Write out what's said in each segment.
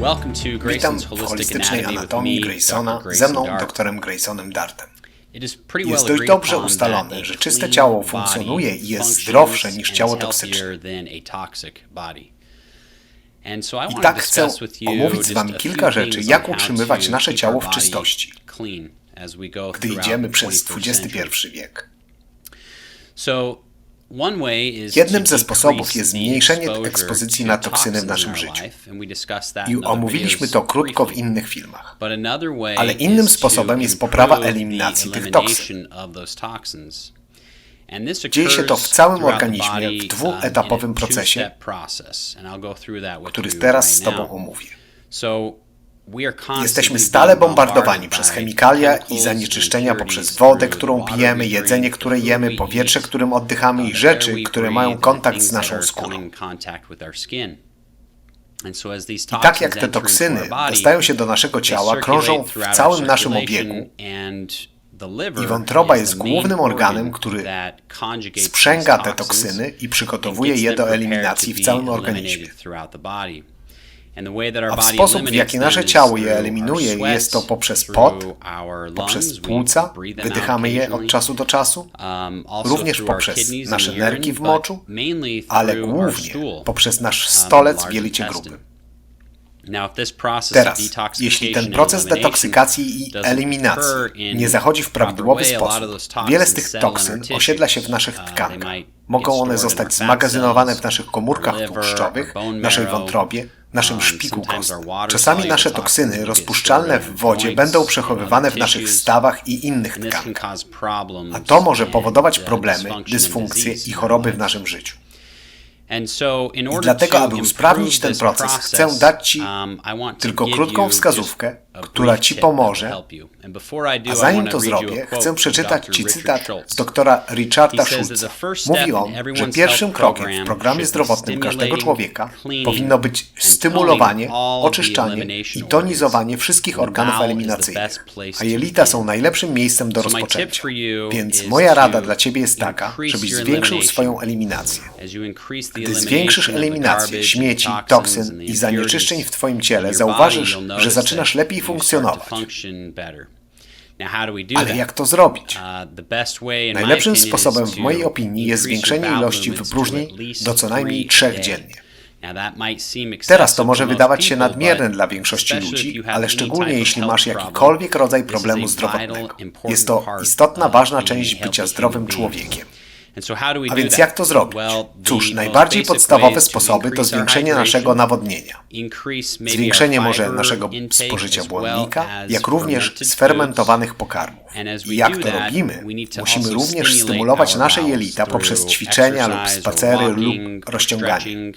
Welcome to Witam w holistycznej anatomii Graysona, ze mną doktorem Graysonem Dartem. Jest dość dobrze ustalone, że czyste ciało funkcjonuje i jest zdrowsze niż ciało toksyczne. I tak chcę omówić z Wami kilka rzeczy, jak utrzymywać nasze ciało w czystości, gdy idziemy przez 21st century. XXI wiek. So, Jednym ze sposobów jest zmniejszenie ekspozycji na toksyny w naszym życiu. I omówiliśmy to krótko w innych filmach. Ale innym sposobem jest poprawa eliminacji tych toksyn. Dzieje się to w całym organizmie w dwuetapowym um, procesie, który teraz z Tobą omówię. Jesteśmy stale bombardowani przez chemikalia i zanieczyszczenia poprzez wodę, którą pijemy, jedzenie, które jemy, powietrze, którym oddychamy uh, i the rzeczy, które mają kontakt z naszą skórą. I tak jak te toksyny dostają się do naszego ciała, krążą w całym naszym obiegu i wątroba jest głównym organem, organ który sprzęga te toksyny i przygotowuje je do eliminacji w całym organizmie. A sposób, w jaki nasze ciało je eliminuje, jest to poprzez pot, poprzez płuca, wydychamy je od czasu do czasu, um, również poprzez nasze nerki w moczu, ale głównie poprzez nasz um, stolec w jelicie grubym. Teraz, jeśli ten proces detoksykacji i eliminacji nie zachodzi w prawidłowy sposób, wiele z tych toksyn osiedla się w naszych Uh, tkankach. Mogą one zostać zmagazynowane w naszych komórkach tłuszczowych, naszej wątrobie, naszym szpiku water Czasami nasze toksyny rozpuszczalne w wodzie będą przechowywane w naszych stawach i innych tkankach. A to może powodować problemy, dysfunkcje i choroby w naszym życiu. I dlatego, aby usprawnić ten proces, chcę dać Ci um, tylko krótką wskazówkę, która Ci pomoże. A zanim to zrobię, chcę przeczytać. Ci cytat z doktora Richarda Schulza. Mówi on, że pierwszym krokiem w program programie zdrowotnym każdego człowieka powinno być stymulowanie, oczyszczanie i tonizowanie wszystkich organów eliminacyjnych. A jelita są najlepszym miejscem do rozpoczęcia. Więc moja rada dla Ciebie jest taka, żebyś zwiększył swoją eliminację. Gdy zwiększysz eliminację śmieci, toksyn i zanieczyszczeń w Twoim ciele, zauważysz, że zaczynasz lepiej funkcjonować. Ale jak to zrobić? Uh, Najlepszym sposobem w mojej opinii jest zwiększenie ilości wypróżnień do co najmniej trzech dziennie. Teraz to może wydawać się nadmierne dla większości ludzi, ale szczególnie jeśli masz jakikolwiek rodzaj problemu zdrowotnego. Jest to istotna, ważna część bycia zdrowym człowiekiem. A więc jak to zrobić? Cóż, najbardziej podstawowe sposoby to zwiększenie naszego nawodnienia. Zwiększenie może naszego spożycia błonnika, jak również sfermentowanych pokarmów. I jak to robimy, musimy również stymulować nasze jelita poprzez ćwiczenia lub spacery lub rozciąganie.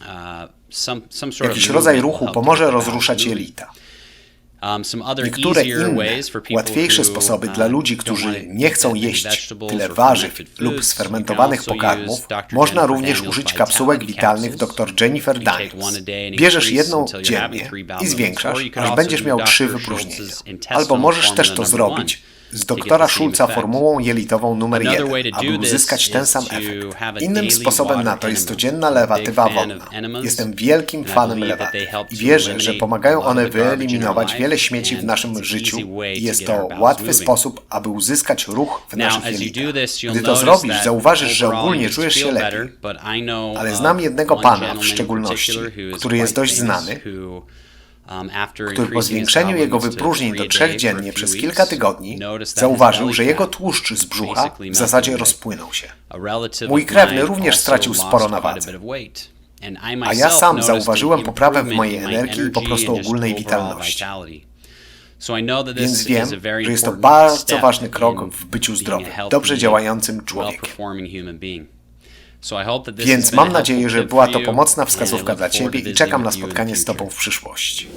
uh, Jakiś rodzaj ruchu pomoże rozruszać jelita. Um, Niektóre easier inne, łatwiejsze sposoby uh, dla ludzi, którzy nie chcą jeść tyle warzyw lub sfermentowanych pokarmów, można również użyć kapsułek witalnych dr Jennifer Daniels. Bierzesz jedną dziennie i zwiększasz, aż będziesz miał trzy wypróżnienia. Albo możesz też to zrobić z doktora Schulza formułą jelitową numer Another 1, way to aby uzyskać ten sam efekt. Innym sposobem na to jest codzienna lewatywa enemas, Jestem wielkim fanem help i wierzę, że pomagają one wyeliminować wiele śmieci w naszym życiu. i jest to łatwy sposób, aby uzyskać ruch w naszych jelitach. Gdy to zrobisz, zauważysz, że ogólnie czujesz się lepiej. Ale znam jednego pana w szczególności, który jest dość znany, który po zwiększeniu jego wypróżnień do trzech dziennie przez kilka tygodni zauważył, że jego tłuszcz z brzucha w zasadzie rozpłynął się. Mój krewny również stracił sporo na wadze. A ja sam zauważyłem poprawę w mojej energii i po prostu ogólnej witalności. Więc wiem, że jest to bardzo ważny krok w byciu zdrowym, dobrze działającym człowiekiem. Więc mam nadzieję, że była to pomocna wskazówka dla Ciebie i czekam na spotkanie z. Tobą w przyszłości.